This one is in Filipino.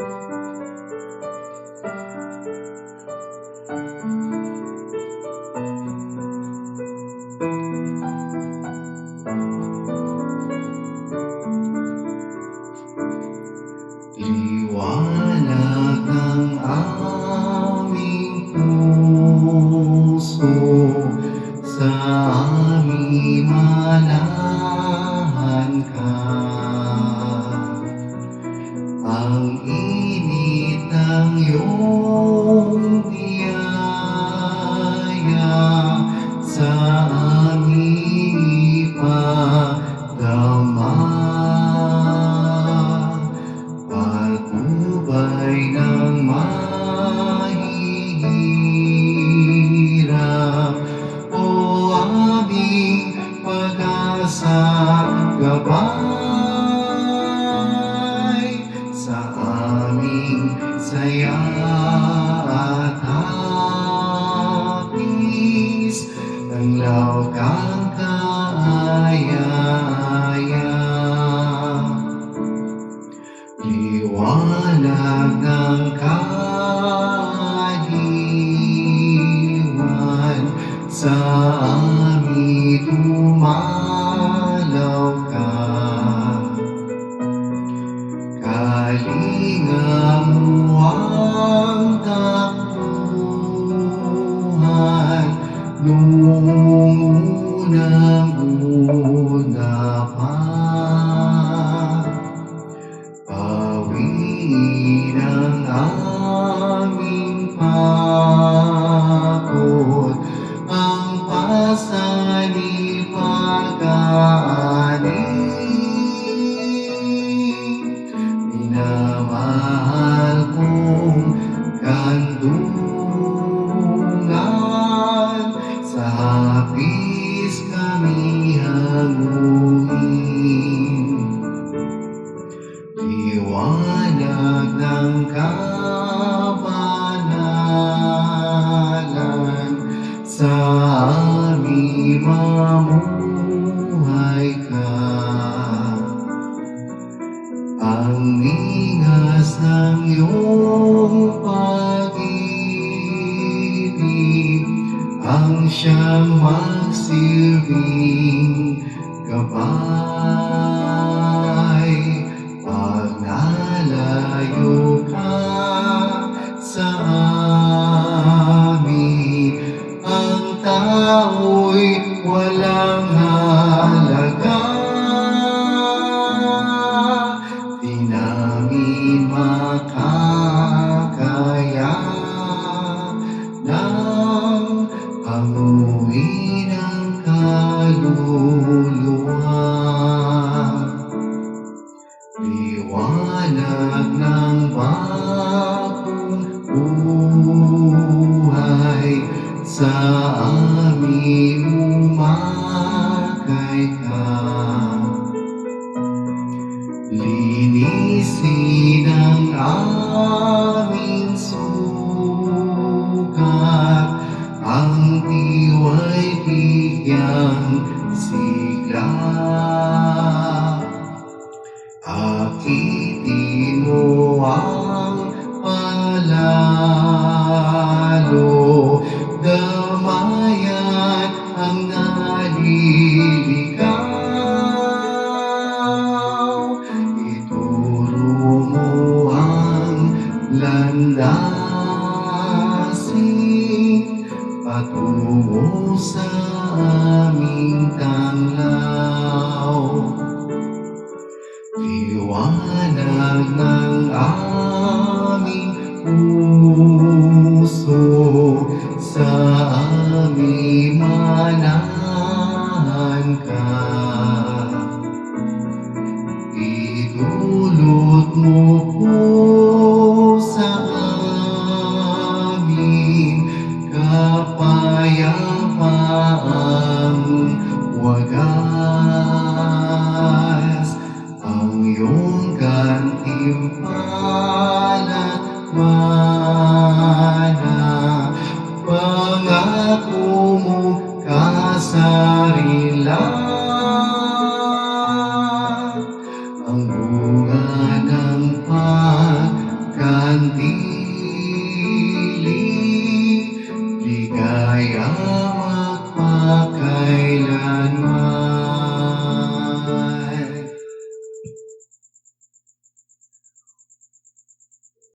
Liwanag saya at hapis Ng laukang kaaya-aya unang-una pa. Pawiin ang mamuhay ka. Ang ingas ng iyong pag-ibig ang siyang magsilbing gabay. Pag nalayo ka hanguin ang kaluluwa. Liwanag ng bagong buhay sa aming umakay ka. Linisin ang aming yang sigla. Patungo sa aming tanglaw. Liwanag ng aming kapayapaang wagas ang iyong gantimpala't mana pangako mo kasarilan ang bunga ng 打开。